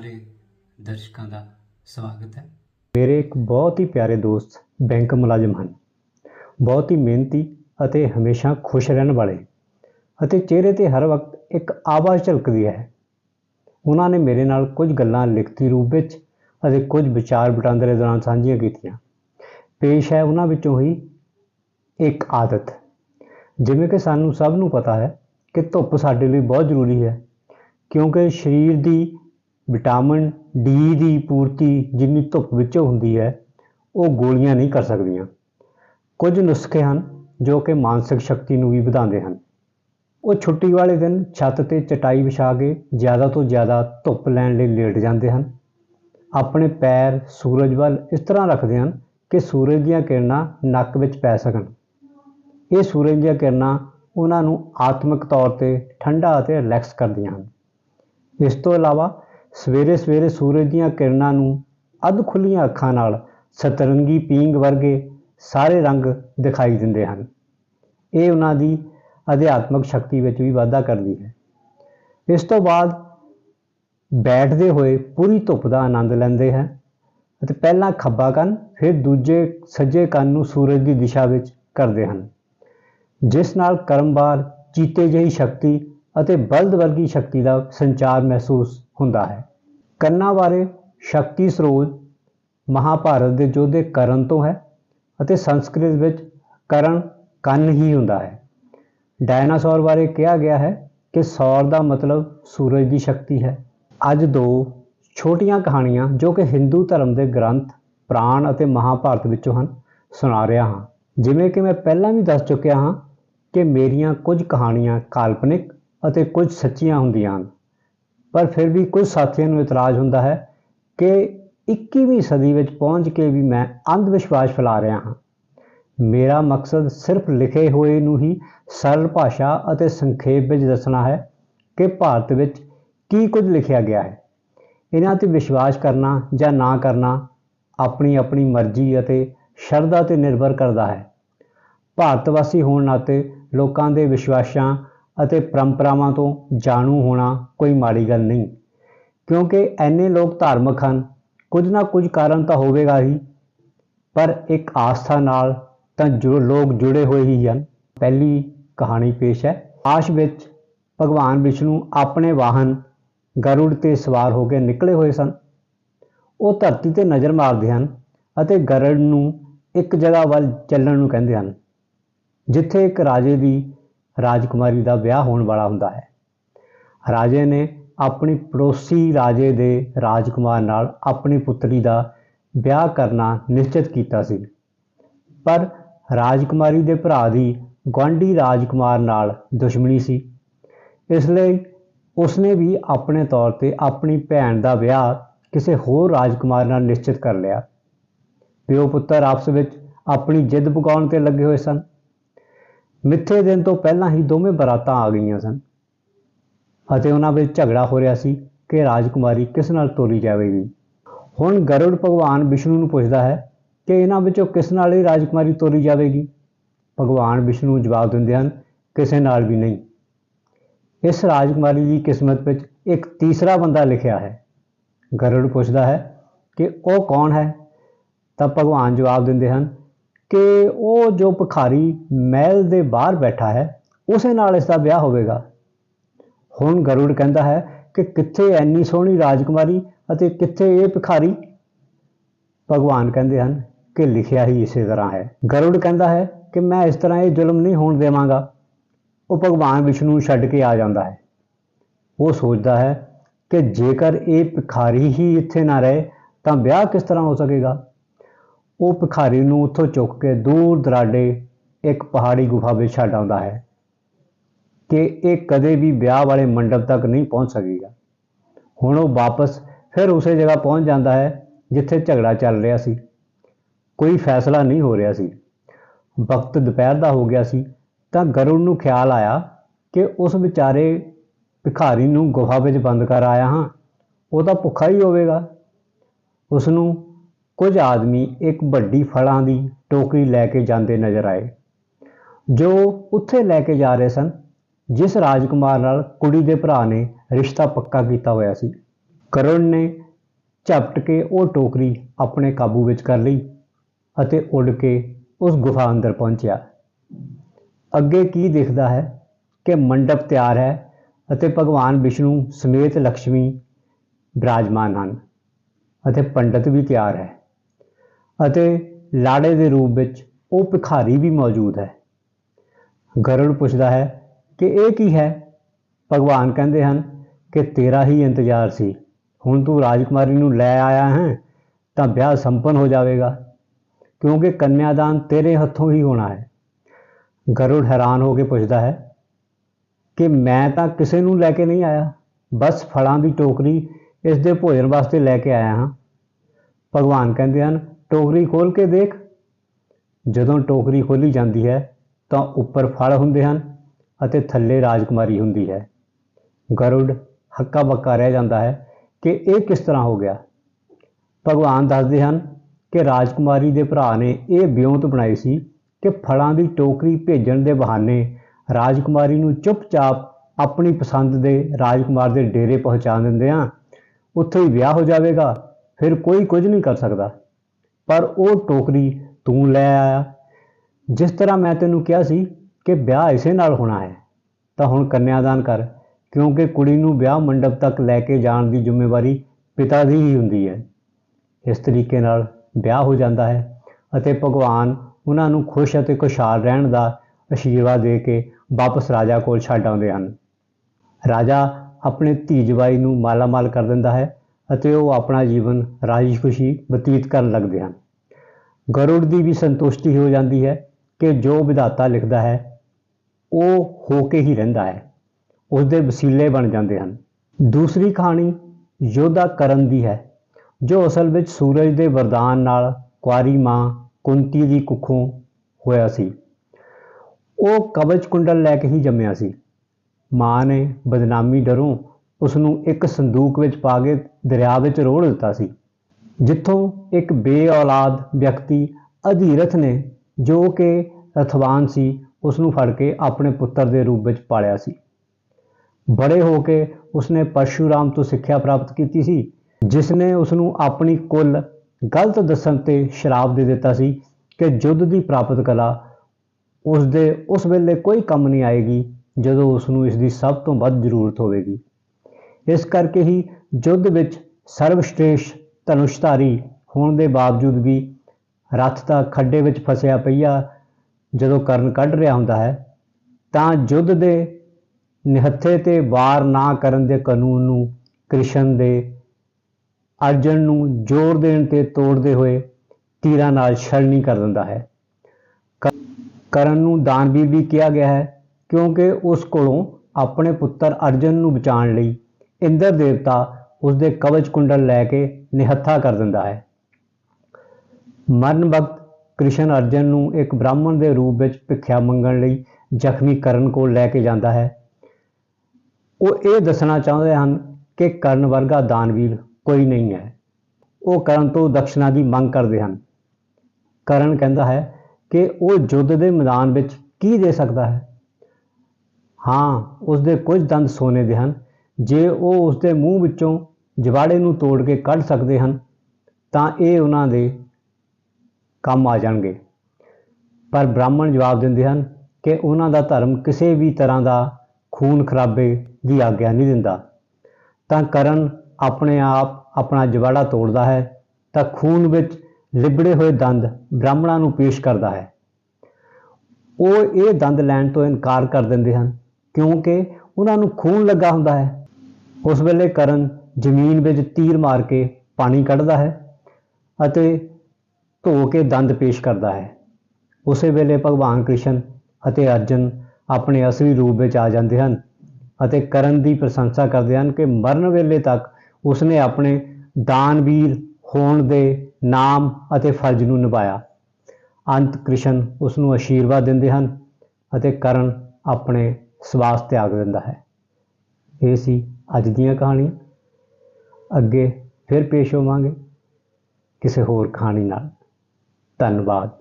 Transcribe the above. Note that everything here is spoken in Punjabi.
ਸਾਰੇ ਦਰਸ਼ਕਾਂ ਦਾ ਸਵਾਗਤ ਹੈ। ਮੇਰੇ ਇੱਕ ਬਹੁਤ ਹੀ ਪਿਆਰੇ ਦੋਸਤ ਬੈਂਕ ਮੁਲਾਜ਼ਮ ਹਨ। ਬਹੁਤ ਹੀ ਮਿਹਨਤੀ ਅਤੇ ਹਮੇਸ਼ਾ ਖੁਸ਼ ਰਹਿਣ ਵਾਲੇ ਅਤੇ ਚਿਹਰੇ ਤੇ ਹਰ ਵਕਤ ਇੱਕ ਆਵਾਜ਼ ਝਲਕਦੀ ਹੈ। ਉਹਨਾਂ ਨੇ ਮੇਰੇ ਨਾਲ ਕੁਝ ਗੱਲਾਂ ਲਿਖਤੀ ਰੂਪ ਵਿੱਚ ਅਤੇ ਕੁਝ ਵਿਚਾਰ ਵਟਾਂਦਰੇ ਦੌਰਾਨ ਸਾਂਝੀਆਂ ਕੀਤੀਆਂ। ਪੇਸ਼ ਹੈ ਉਹਨਾਂ ਵਿੱਚੋਂ ਹੀ ਇੱਕ ਆਦਤ, ਜਿਵੇਂ ਕਿ ਸਾਨੂੰ ਸਭ ਨੂੰ ਪਤਾ ਹੈ ਕਿ ਧੁੱਪ ਸਾਡੇ ਲਈ ਬਹੁਤ ਜ਼ਰੂਰੀ ਹੈ, ਕਿਉਂਕਿ ਸਰੀਰ ਦੀ ਵਿਟਾਮਿਨ ਡੀ ਦੀ ਪੂਰਤੀ ਜਿੰਨੀ ਧੁੱਪ ਵਿੱਚੋਂ ਹੁੰਦੀ ਹੈ, ਉਹ ਗੋਲੀਆਂ ਨਹੀਂ ਕਰ ਸਕਦੀਆਂ। ਕੁਝ ਨੁਸਖੇ ਹਨ ਜੋ ਕਿ ਮਾਨਸਿਕ ਸ਼ਕਤੀ ਨੂੰ ਵੀ ਵਧਾਉਂਦੇ ਹਨ। ਉਹ ਛੁੱਟੀ ਵਾਲੇ ਦਿਨ ਛੱਤ ਤੇ ਚਟਾਈ ਵਿਛਾ ਕੇ ਜ਼ਿਆਦਾ ਤੋਂ ਜ਼ਿਆਦਾ ਧੁੱਪ ਲੈਣ ਲਈ ਲੇਟ ਜਾਂਦੇ ਹਨ। ਆਪਣੇ ਪੈਰ ਸੂਰਜ ਵੱਲ ਇਸ ਤਰ੍ਹਾਂ ਰੱਖਦੇ ਹਨ ਕਿ ਸੂਰਜ ਦੀਆਂ ਕਿਰਨਾਂ ਨੱਕ ਵਿੱਚ ਪੈ ਸਕਣ। ਇਹ ਸੂਰਜ ਦੀਆਂ ਕਿਰਨਾਂ ਉਹਨਾਂ ਨੂੰ ਆਤਮਿਕ ਤੌਰ ਤੇ ਠੰਡਾ ਅਤੇ ਰਿਲੈਕਸ ਕਰਦੀਆਂ ਹਨ। ਇਸ ਤੋਂ ਇਲਾਵਾ ਸਵੇਰੇ ਸਵੇਰੇ ਸੂਰਜ ਦੀਆਂ ਕਿਰਨਾਂ ਨੂੰ ਅੱਧ ਖੁੱਲੀਆਂ ਅੱਖਾਂ ਨਾਲ ਸਤਰੰਗੀ ਪੀਂਗ ਵਰਗੇ ਸਾਰੇ ਰੰਗ ਦਿਖਾਈ ਦਿੰਦੇ ਹਨ। ਇਹ ਉਹਨਾਂ ਦੀ ਅਧਿਆਤਮਕ ਸ਼ਕਤੀ ਵਿੱਚ ਵੀ ਵਾਧਾ ਕਰਦੀ ਹੈ। ਇਸ ਤੋਂ ਬਾਅਦ ਬੈਠਦੇ ਹੋਏ ਪੂਰੀ ਧੁੱਪ ਦਾ ਆਨੰਦ ਲੈਂਦੇ ਹੈ ਅਤੇ ਪਹਿਲਾਂ ਖੱਬਾ ਕੰਨ, ਫਿਰ ਦੂਜੇ ਸੱਜੇ ਕੰਨ ਨੂੰ ਸੂਰਜ ਦੀ ਦਿਸ਼ਾ ਵਿੱਚ ਕਰਦੇ ਹਨ, ਜਿਸ ਨਾਲ ਕਰਮਵਾਰ ਚੀਤੇ ਜਿਹੀ ਸ਼ਕਤੀ ਅਤੇ ਬਲਦ ਵਰਗੀ ਸ਼ਕਤੀ ਦਾ ਸੰਚਾਰ ਮਹਿਸੂਸ ਹੁੰਦਾ ਹੈ। ਕੰਨਾਂ ਬਾਰੇ ਸ਼ਕਤੀ ਸਰੋਤ ਮਹਾਭਾਰਤ ਦੇ ਯੋਧੇ ਕਰਨ ਤੋਂ ਹੈ ਅਤੇ ਸੰਸਕ੍ਰਿਤ ਵਿੱਚ ਕਰਨ ਕੰਨ ਹੀ ਹੁੰਦਾ ਹੈ। ਡਾਇਨਾਸੌਰ ਬਾਰੇ ਕਿਹਾ ਗਿਆ ਹੈ ਕਿ ਸੌਰ ਦਾ ਮਤਲਬ ਸੂਰਜ ਦੀ ਸ਼ਕਤੀ ਹੈ। ਅੱਜ ਦੋ ਛੋਟੀਆਂ ਕਹਾਣੀਆਂ ਜੋ ਕਿ ਹਿੰਦੂ ਧਰਮ ਦੇ ਗ੍ਰੰਥ, ਪ੍ਰਾਣ ਅਤੇ ਮਹਾਭਾਰਤ ਵਿੱਚੋਂ ਹਨ, ਸੁਣਾ ਰਿਹਾ ਹਾਂ। ਜਿਵੇਂ ਕਿ ਮੈਂ ਪਹਿਲਾਂ ਵੀ ਦੱਸ ਚੁੱਕਿਆ ਹਾਂ ਕਿ ਮੇਰੀਆਂ ਕੁਝ ਕਹਾਣੀਆਂ ਕਾਲਪਨਿਕ ਅਤੇ ਕੁਝ ਸੱਚੀਆਂ ਹੁੰਦੀਆਂ ਹਨ। ਪਰ ਫਿਰ ਵੀ ਕੁਝ ਸਾਥੀਆਂ ਨੂੰ ਇਤਰਾਜ਼ ਹੁੰਦਾ ਹੈ ਕਿ 21ਵੀਂ ਸਦੀ ਵਿੱਚ ਪਹੁੰਚ ਕੇ ਵੀ ਮੈਂ ਅੰਧ ਵਿਸ਼ਵਾਸ ਫੈਲਾ ਰਿਹਾ ਹਾਂ। ਮੇਰਾ ਮਕਸਦ ਸਿਰਫ ਲਿਖੇ ਹੋਏ ਨੂੰ ਹੀ ਸਰਲ ਭਾਸ਼ਾ ਅਤੇ ਸੰਖੇਪ ਵਿੱਚ ਦੱਸਣਾ ਹੈ ਕਿ ਭਾਰਤ ਵਿੱਚ ਕੀ ਕੁਝ ਲਿਖਿਆ ਗਿਆ ਹੈ। ਇਹਨਾਂ ਤੇ ਵਿਸ਼ਵਾਸ ਕਰਨਾ ਜਾਂ ਨਾ ਕਰਨਾ ਆਪਣੀ ਆਪਣੀ ਮਰਜ਼ੀ ਅਤੇ ਸ਼ਰਧਾ ਤੇ ਨਿਰਭਰ ਕਰਦਾ ਹੈ। ਭਾਰਤ ਵਾਸੀ ਹੋਣ ਨਾਤੇ ਲੋਕਾਂ ਦੇ ਵਿਸ਼ਵਾਸਾਂ ਅਤੇ ਪਰੰਪਰਾਵਾਂ ਤੋਂ ਜਾਣੂ ਹੋਣਾ ਕੋਈ ਮਾੜੀ ਗੱਲ ਨਹੀਂ। ਕਿਉਂਕਿ ਐਨੇ ਲੋਕ ਧਾਰਮਿਕ ਹਨ, ਕੁਝ ਨਾ ਕੁਝ ਕਾਰਨ ਤਾਂ ਹੋਵੇਗਾ ਹੀ, ਪਰ ਇੱਕ ਆਸਥਾ ਨਾਲ ਤਾਂ ਜੋ, ਲੋਕ ਜੁੜੇ ਹੋਏ ਹੀ ਹਨ। ਪਹਿਲੀ ਕਹਾਣੀ ਪੇਸ਼ ਹੈ। ਆਸ਼ ਵਿੱਚ ਭਗਵਾਨ ਵਿਸ਼ਨੂੰ ਆਪਣੇ ਵਾਹਨ ਗਰੁੜ ਤੇ ਸਵਾਰ ਹੋ ਕੇ ਨਿਕਲੇ ਹੋਏ ਸਨ। ਉਹ ਧਰਤੀ ਤੇ ਨਜ਼ਰ ਮਾਰਦੇ ਹਨ ਅਤੇ ਗਰੜ ਨੂੰ ਇੱਕ ਜਗ੍ਹਾ ਵੱਲ ਚੱਲਣ ਨੂੰ ਕਹਿੰਦੇ ਹਨ, ਜਿੱਥੇ ਇੱਕ ਰਾਜੇ ਦੀ ਰਾਜਕੁਮਾਰੀ ਦਾ ਵਿਆਹ ਹੋਣ ਵਾਲਾ ਹੁੰਦਾ ਹੈ। ਰਾਜੇ ਨੇ ਆਪਣੀ ਪੜੋਸੀ ਰਾਜੇ ਦੇ ਰਾਜਕੁਮਾਰ ਨਾਲ ਆਪਣੀ ਪੁੱਤਰੀ ਦਾ ਵਿਆਹ ਕਰਨਾ ਨਿਸ਼ਚਿਤ ਕੀਤਾ ਸੀ। ਪਰ ਰਾਜਕੁਮਾਰੀ ਦੇ ਭਰਾ ਦੀ ਗੁਆਂਢੀ ਰਾਜਕੁਮਾਰ ਨਾਲ ਦੁਸ਼ਮਣੀ ਸੀ। ਇਸ ਲਈ ਉਸਨੇ ਵੀ ਆਪਣੇ ਤੌਰ ਤੇ ਆਪਣੀ ਭੈਣ ਦਾ ਵਿਆਹ ਕਿਸੇ ਹੋਰ ਰਾਜਕੁਮਾਰ ਨਾਲ ਨਿਸ਼ਚਿਤ ਕਰ ਲਿਆ। ਪਿਓ ਪੁੱਤਰ ਆਪਸ ਵਿੱਚ ਆਪਣੀ ਜਿੱਦ ਪਕਾਉਣ ਤੇ ਲੱਗੇ ਹੋਏ ਸਨ। ਮਿੱਥੇ ਦਿਨ ਤੋਂ ਪਹਿਲਾਂ ਹੀ ਦੋਵੇਂ ਬਰਾਤਾਂ ਆ ਗਈਆਂ ਸਨ। ਅਤੇ ਉਹਨਾਂ ਵਿੱਚ ਝਗੜਾ ਹੋ ਰਿਹਾ ਸੀ ਕਿ ਰਾਜਕੁਮਾਰੀ ਕਿਸ ਨਾਲ ਤੋਰੀ ਜਾਵੇਗੀ। ਹੁਣ ਗਰੁੜ ਭਗਵਾਨ ਵਿਸ਼ਨੂੰ ਨੂੰ ਪੁੱਛਦਾ ਹੈ ਕਿ ਇਹਨਾਂ ਵਿੱਚੋਂ ਕਿਸ ਨਾਲ ਹੀ ਰਾਜਕੁਮਾਰੀ ਤੋਰੀ ਜਾਵੇਗੀ। ਭਗਵਾਨ ਵਿਸ਼ਨੂੰ ਜਵਾਬ ਦਿੰਦੇ ਹਨ, ਕਿਸੇ ਨਾਲ ਵੀ ਨਹੀਂ। ਇਸ ਰਾਜਕੁਮਾਰੀ ਦੀ ਕਿਸਮਤ ਵਿੱਚ ਇੱਕ ਤੀਸਰਾ ਬੰਦਾ ਲਿਖਿਆ ਹੈ। ਗਰੁੜ ਪੁੱਛਦਾ ਹੈ ਕਿ ਉਹ ਕੌਣ ਹੈ? ਤਾਂ ਭਗਵਾਨ ਜਵਾਬ ਦਿੰਦੇ ਹਨ ਕਿ ਉਹ ਜੋ ਭਿਖਾਰੀ ਮਹਿਲ ਦੇ ਬਾਹਰ ਬੈਠਾ ਹੈ, ਉਸੇ ਨਾਲ ਇਸ ਦਾ ਵਿਆਹ ਹੋਵੇਗਾ। ਹੁਣ ਗਰੁੜ ਕਹਿੰਦਾ ਹੈ ਕਿ ਕਿੱਥੇ ਐਨੀ ਸੋਹਣੀ ਰਾਜਕੁਮਾਰੀ ਅਤੇ ਕਿੱਥੇ ਇਹ ਭਿਖਾਰੀ? ਭਗਵਾਨ ਕਹਿੰਦੇ ਹਨ ਕਿ ਲਿਖਿਆ ਹੀ ਇਸੇ ਤਰ੍ਹਾਂ ਹੈ। ਗਰੁੜ ਕਹਿੰਦਾ ਹੈ ਕਿ ਮੈਂ ਇਸ ਤਰ੍ਹਾਂ ਇਹ ਜ਼ੁਲਮ ਨਹੀਂ ਹੋਣ ਦੇਵਾਂਗਾ। ਉਹ ਭਗਵਾਨ ਵਿਸ਼ਨੂੰ ਛੱਡ ਕੇ ਆ ਜਾਂਦਾ ਹੈ। ਉਹ ਸੋਚਦਾ ਹੈ ਕਿ ਜੇਕਰ ਇਹ ਭਿਖਾਰੀ ਹੀ ਇੱਥੇ ਨਾ ਰਹੇ, ਤਾਂ ਵਿਆਹ ਕਿਸ ਤਰ੍ਹਾਂ ਹੋ ਸਕੇਗਾ? ਉਹ ਭਿਖਾਰੀ ਨੂੰ ਉੱਥੋਂ ਚੁੱਕ ਕੇ ਦੂਰ ਦਰਾਡੇ ਇੱਕ ਪਹਾੜੀ ਗੁਫਾ ਵਿੱਚ ਛੱਡ ਆਉਂਦਾ ਹੈ ਕਿ ਇਹ ਕਦੇ ਵੀ ਵਿਆਹ ਵਾਲੇ ਮੰਡਪ ਤੱਕ ਨਹੀਂ ਪਹੁੰਚ ਸਕੇਗਾ। ਹੁਣ ਉਹ ਵਾਪਸ ਫਿਰ ਉਸੇ ਜਗ੍ਹਾ ਪਹੁੰਚ ਜਾਂਦਾ ਹੈ ਜਿੱਥੇ ਝਗੜਾ ਚੱਲ ਰਿਹਾ ਸੀ। ਕੋਈ ਫੈਸਲਾ ਨਹੀਂ ਹੋ ਰਿਹਾ ਸੀ। ਵਕਤ ਦੁਪਹਿਰ ਦਾ ਹੋ ਗਿਆ ਸੀ ਤਾਂ ਗਰੁੜ ਨੂੰ ਖਿਆਲ ਆਇਆ ਕਿ ਉਸ ਵਿਚਾਰੇ ਭਿਖਾਰੀ ਨੂੰ ਗੁਫਾ ਵਿੱਚ ਬੰਦ ਕਰ ਆਇਆ ਹਾਂ। ਉਹ ਤਾਂ ਭੁੱਖਾ ਹੀ ਹੋਵੇਗਾ। ਉਸ ਨੂੰ ਕੁਝ ਆਦਮੀ ਇੱਕ ਵੱਡੀ ਫਲਾਂ ਦੀ ਟੋਕਰੀ ਲੈ ਕੇ ਜਾਂਦੇ ਨਜ਼ਰ ਆਏ। ਜੋ ਉੱਥੇ ਲੈ ਕੇ ਜਾ ਰਹੇ ਸਨ, ਜਿਸ ਰਾਜਕੁਮਾਰ ਨਾਲ ਕੁੜੀ ਦੇ ਭਰਾ ਨੇ ਰਿਸ਼ਤਾ ਪੱਕਾ ਕੀਤਾ ਹੋਇਆ ਸੀ। ਕਰੁਣ ਨੇ ਝਪਟ ਕੇ ਉਹ ਟੋਕਰੀ ਆਪਣੇ ਕਾਬੂ ਵਿੱਚ ਕਰ ਲਈ ਅਤੇ ਉੱਡ ਕੇ ਉਸ ਗੁਫਾ ਅੰਦਰ ਪਹੁੰਚਿਆ। ਅੱਗੇ ਕੀ ਦਿਖਦਾ ਹੈ ਕਿ ਮੰਡਪ ਤਿਆਰ ਹੈ ਅਤੇ ਭਗਵਾਨ ਵਿਸ਼ਨੂੰ ਸਮੇਤ ਲక్ష్ਮੀ ਬਿਰਾਜਮਾਨ ਹਨ ਅਤੇ ਪੰਡਤ ਵੀ ਤਿਆਰ ਹੈ। ਅਤੇ ਲਾੜੇ ਦੇ ਰੂਪ ਵਿੱਚ ਉਹ ਭਿਖਾਰੀ ਵੀ ਮੌਜੂਦ ਹੈ। ਗਰੁੜ ਪੁੱਛਦਾ ਹੈ ਕਿ ਇਹ ਕੀ ਹੈ? ਭਗਵਾਨ ਕਹਿੰਦੇ ਹਨ ਕਿ ਤੇਰਾ ਹੀ ਇੰਤਜ਼ਾਰ ਸੀ। ਹੁਣ ਤੂੰ ਰਾਜਕੁਮਾਰੀ ਨੂੰ ਲੈ ਆਇਆ ਹੈ, ਤਾਂ ਵਿਆਹ ਸੰਪੰਨ ਹੋ ਜਾਵੇਗਾ, ਕਿਉਂਕਿ ਕੰਨਿਆਦਾਨ ਤੇਰੇ ਹੱਥੋਂ ਹੀ ਹੋਣਾ ਹੈ। ਗਰੁੜ ਹੈਰਾਨ ਹੋ ਕੇ ਪੁੱਛਦਾ ਹੈ ਕਿ ਮੈਂ ਤਾਂ ਕਿਸੇ ਨੂੰ ਲੈ ਕੇ ਨਹੀਂ ਆਇਆ, ਬਸ ਫਲਾਂ ਦੀ ਟੋਕਰੀ ਇਸ ਦੇ ਭੋਜਨ ਵਾਸਤੇ ਲੈ ਕੇ ਆਇਆ ਹਾਂ। ਭਗਵਾਨ ਕਹਿੰਦੇ ਹਨ ਟੋਕਰੀ ਖੋਲ ਕੇ ਦੇਖ। ਜਦੋਂ ਟੋਕਰੀ ਖੋਲੀ ਜਾਂਦੀ ਹੈ, ਤਾਂ ਉੱਪਰ ਫਲ ਹੁੰਦੇ ਹਨ ਅਤੇ ਥੱਲੇ ਰਾਜਕੁਮਾਰੀ ਹੁੰਦੀ ਹੈ। ਗਰੁੜ ਹੱਕਾ ਬੱਕਾ ਰਹਿ ਜਾਂਦਾ ਹੈ ਕਿ ਇਹ ਕਿਸ ਤਰ੍ਹਾਂ ਹੋ ਗਿਆ? ਭਗਵਾਨ ਦੱਸਦੇ ਹਨ ਕਿ ਰਾਜਕੁਮਾਰੀ ਦੇ ਭਰਾ ਨੇ ਇਹ ਬਿਉਂਤ ਬਣਾਈ ਸੀ ਕਿ ਫਲਾਂ ਦੀ ਟੋਕਰੀ ਭੇਜਣ ਦੇ ਬਹਾਨੇ ਰਾਜਕੁਮਾਰੀ ਨੂੰ ਚੁੱਪਚਾਪ ਆਪਣੀ ਪਸੰਦ ਦੇ ਰਾਜਕੁਮਾਰ ਦੇ ਡੇਰੇ ਪਹੁੰਚਾ ਦਿੰਦੇ ਆ ਉੱਥੇ ਹੀ ਵਿਆਹ ਹੋ ਜਾਵੇਗਾ, ਫਿਰ ਕੋਈ ਕੁਝ ਨਹੀਂ ਕਰ ਸਕਦਾ। ਪਰ ਉਹ ਟੋਕਰੀ ਤੂੰ ਲੈ ਆਇਆ। ਜਿਸ ਤਰ੍ਹਾਂ ਮੈਂ ਤੈਨੂੰ ਕਿਹਾ ਸੀ ਕਿ ਵਿਆਹ ਇਸੇ ਨਾਲ ਹੋਣਾ ਹੈ, ਤਾਂ ਹੁਣ ਕੰਨਿਆਦਾਨ ਕਰ, ਕਿਉਂਕਿ ਕੁੜੀ ਨੂੰ ਵਿਆਹ ਮੰਡਪ ਤੱਕ ਲੈ ਕੇ ਜਾਣ ਦੀ ਜ਼ਿੰਮੇਵਾਰੀ ਪਿਤਾ ਦੀ ਹੀ ਹੁੰਦੀ ਹੈ। ਇਸ ਤਰੀਕੇ ਨਾਲ ਵਿਆਹ ਹੋ ਜਾਂਦਾ ਹੈ ਅਤੇ ਭਗਵਾਨ ਉਹਨਾਂ ਨੂੰ ਖੁਸ਼ ਅਤੇ ਖੁਸ਼ਹਾਲ ਰਹਿਣ ਦਾ ਅਸ਼ੀਰਵਾਦ ਦੇ ਕੇ ਵਾਪਸ ਰਾਜਾ ਕੋਲ ਛੱਡ ਆਉਂਦੇ ਹਨ। ਰਾਜਾ ਆਪਣੇ ਧੀ ਜਵਾਈ ਨੂੰ ਮਾਲਾਮਾਲ ਕਰ ਦਿੰਦਾ ਹੈ ਅਤੇ ਉਹ ਆਪਣਾ ਜੀਵਨ ਰਾਜੀ ਖੁਸ਼ੀ ਬਤੀਤ ਕਰਨ ਲੱਗਦੇ ਹਨ। ਗਰੁੜ ਦੀ ਵੀ ਸੰਤੁਸ਼ਟੀ ਹੋ ਜਾਂਦੀ ਹੈ ਕਿ ਜੋ ਵਿਧਾਤਾ ਲਿਖਦਾ ਹੈ, ਉਹ ਹੋ ਕੇ ਹੀ ਰਹਿੰਦਾ ਹੈ। ਉਸ ਦੇ ਵਸੀਲੇ ਬਣ ਜਾਂਦੇ ਹਨ। ਦੂਸਰੀ ਕਹਾਣੀ ਯੋਧਾ ਕਰਨ ਦੀ ਹੈ, ਜੋ ਅਸਲ ਵਿੱਚ ਸੂਰਜ ਦੇ ਵਰਦਾਨ ਨਾਲ ਕੁਆਰੀ ਮਾਂ ਕੁੰਤੀ ਦੀ ਕੁੱਖੋਂ ਹੋਇਆ ਸੀ। ਉਹ ਕਵਚ ਕੁੰਡਲ ਲੈ ਕੇ ਹੀ ਜੰਮਿਆ ਸੀ। ਮਾਂ ਨੇ ਬਦਨਾਮੀ ਡਰੋਂ ਉਸ ਨੂੰ ਇੱਕ ਸੰਦੂਕ ਵਿੱਚ ਪਾ ਕੇ ਦਰਿਆ ਵਿੱਚ ਰੋੜ ਦਿੱਤਾ ਸੀ। ਜਿੱਥੋਂ ਇੱਕ ਬੇਔਲਾਦ ਵਿਅਕਤੀ ਅਧੀਰਥ ਨੇ ਜੋ ਕਿ ਰਥਵਾਨ ਸੀ ਉਸ ਨੂੰ ਫੜ ਕੇ ਆਪਣੇ ਪੁੱਤਰ ਦੇ ਰੂਪ ਵਿੱਚ ਪਾਲਿਆ ਸੀ। ਬੜੇ ਹੋ ਕੇ ਉਸਨੇ ਪਰਸ਼ੂਰਾਮ ਤੋਂ ਸਿੱਖਿਆ ਪ੍ਰਾਪਤ ਕੀਤੀ ਸੀ ਜਿਸ ਨੇ ਉਸ ਨੂੰ ਆਪਣੀ ਕੁੱਲ ਗਲਤ ਦੱਸਣ ਤੇ ਸ਼ਰਾਬ ਦੇ ਦਿੱਤਾ ਸੀ ਕਿ ਯੁੱਧ ਦੀ ਪ੍ਰਾਪਤ ਕਲਾ ਉਸ ਦੇ ਉਸ ਵੇਲੇ ਕੋਈ ਕੰਮ ਨਹੀਂ ਆਏਗੀ ਜਦੋਂ ਉਸ ਨੂੰ ਇਸ ਦੀ ਸਭ ਤੋਂ ਵੱਧ ਜ਼ਰੂਰਤ ਹੋਵੇਗੀ। ਇਸ ਕਰਕੇ ਹੀ ਯੁੱਧ ਵਿੱਚ ਸਰਵਸ਼੍ਰੇਸ਼ ਧਨੁਸ਼ਧਾਰੀ ਹੋਣ ਦੇ ਬਾਵਜੂਦ ਵੀ ਰੱਥ ਤਾਂ ਖੱਡੇ ਵਿੱਚ ਫਸਿਆ ਪਈਆ ਜਦੋਂ ਕਰਨ ਕੱਢ ਰਿਹਾ ਹੁੰਦਾ ਹੈ, ਤਾਂ ਯੁੱਧ ਦੇ ਨਿਹੱਥੇ ਤੇ ਵਾਰ ਨਾ ਕਰਨ ਦੇ ਕਾਨੂੰਨ ਨੂੰ ਕ੍ਰਿਸ਼ਨ ਦੇ ਅਰਜਨ ਨੂੰ ਜ਼ੋਰ ਦੇਣ ਤੇ ਤੋੜਦੇ ਹੋਏ ਤੀਰਾਂ ਨਾਲ ਛਲਣੀ ਕਰ ਦਿੰਦਾ ਹੈ। ਕਰਨ ਨੂੰ ਦਾਨਵੀਰ ਵੀ ਕਿਹਾ ਗਿਆ ਹੈ ਕਿਉਂਕਿ ਉਸ ਕੋਲੋਂ ਆਪਣੇ ਪੁੱਤਰ ਅਰਜਨ ਨੂੰ ਬਚਾਉਣ ਲਈ ਇੰਦਰ ਦੇਵਤਾ ਉਸ ਦੇ ਕਵਚ ਕੁੰਡਲ ਲੈ ਕੇ ਨਿਹੱਥਾ ਕਰ ਦਿੰਦਾ ਹੈ। ਮਰਨ ਵਕਤ ਕ੍ਰਿਸ਼ਨ ਅਰਜਨ ਨੂੰ ਇੱਕ ਬ੍ਰਾਹਮਣ ਦੇ ਰੂਪ ਵਿੱਚ ਭਿੱਖਿਆ ਮੰਗਣ ਲਈ ਜ਼ਖਮੀ ਕਰਨ ਕੋਲ ਲੈ ਕੇ ਜਾਂਦਾ ਹੈ। ਉਹ ਇਹ ਦੱਸਣਾ ਚਾਹੁੰਦੇ ਹਨ ਕਿ ਕਰਨ ਵਰਗਾ ਦਾਨਵੀਰ ਕੋਈ ਨਹੀਂ ਹੈ। ਉਹ ਕਰਨ ਤੋਂ ਦਕਸ਼ਨਾ ਦੀ ਮੰਗ ਕਰਦੇ ਹਨ। ਕਰਨ ਕਹਿੰਦਾ ਹੈ ਕਿ ਉਹ ਯੁੱਧ ਦੇ ਮੈਦਾਨ ਵਿੱਚ ਕੀ ਦੇ ਸਕਦਾ ਹੈ? ਹਾਂ ਉਸ ਦੇ ਕੁਝ ਦੰਦ ਸੋਨੇ ਦੇ ਹਨ। ਜੇ ਉਹ ਉਸ ਦੇ ਮੂੰਹ ਵਿੱਚੋਂ ਜਵਾੜੇ ਨੂੰ ਤੋੜ ਕੇ ਕੱਢ ਸਕਦੇ ਹਨ, ਤਾਂ ਇਹ ਉਹਨਾਂ ਦੇ ਕੰਮ ਆ ਜਾਣਗੇ। ਪਰ ਬ੍ਰਾਹਮਣ ਜਵਾਬ ਦਿੰਦੇ ਹਨ ਕਿ ਉਹਨਾਂ ਦਾ ਧਰਮ ਕਿਸੇ ਵੀ ਤਰ੍ਹਾਂ ਦਾ ਖੂਨ ਖਰਾਬੇ ਦੀ ਆਗਿਆ ਨਹੀਂ ਦਿੰਦਾ। ਤਾਂ ਕਰਨ ਆਪਣੇ ਆਪ ਆਪਣਾ ਜਵਾੜਾ ਤੋੜਦਾ ਹੈ, ਤਾਂ ਖੂਨ ਵਿੱਚ ਲਿਬੜੇ ਹੋਏ ਦੰਦ ਬ੍ਰਾਹਮਣਾਂ ਨੂੰ ਪੇਸ਼ ਕਰਦਾ ਹੈ। ਉਹ ਇਹ ਦੰਦ ਲੈਣ ਤੋਂ ਇਨਕਾਰ ਕਰ ਦਿੰਦੇ ਹਨ ਕਿਉਂਕਿ ਉਹਨਾਂ ਨੂੰ ਖੂਨ ਲੱਗਾ ਹੁੰਦਾ ਹੈ। ਉਸ ਵੇਲੇ ਕਰਨ ਜ਼ਮੀਨ ਵਿੱਚ ਤੀਰ ਮਾਰ ਕੇ ਪਾਣੀ ਕੱਢਦਾ ਹੈ ਅਤੇ ਧੋ ਕੇ ਦੰਦ ਪੇਸ਼ ਕਰਦਾ ਹੈ। ਉਸੇ ਵੇਲੇ ਭਗਵਾਨ ਕ੍ਰਿਸ਼ਨ ਅਤੇ ਅਰਜਨ ਆਪਣੇ ਅਸਲੀ ਰੂਪ ਵਿੱਚ ਆ ਜਾਂਦੇ ਹਨ ਅਤੇ ਕਰਨ ਦੀ ਪ੍ਰਸ਼ੰਸਾ ਕਰਦੇ ਹਨ ਕਿ ਮਰਨ ਵੇਲੇ ਤੱਕ ਉਸਨੇ ਆਪਣੇ ਦਾਨਵੀਰ ਹੋਣ ਦੇ ਨਾਮ ਅਤੇ ਫਰਜ਼ ਨੂੰ ਨਿਭਾਇਆ। ਅੰਤ ਕ੍ਰਿਸ਼ਨ ਉਸ ਨੂੰ ਅਸ਼ੀਰਵਾਦ ਦਿੰਦੇ ਹਨ ਅਤੇ ਕਰਨ ਆਪਣੇ ਸਵਾਸ ਤਿਆਗ ਦਿੰਦਾ ਹੈ। ਇਹ ਸੀ ਅੱਜ ਦੀਆਂ ਕਹਾਣੀਆਂ। ਅੱਗੇ ਫਿਰ ਪੇਸ਼ ਹੋਵਾਂਗੇ ਕਿਸੇ ਹੋਰ ਕਹਾਣੀ ਨਾਲ। ਧੰਨਵਾਦ।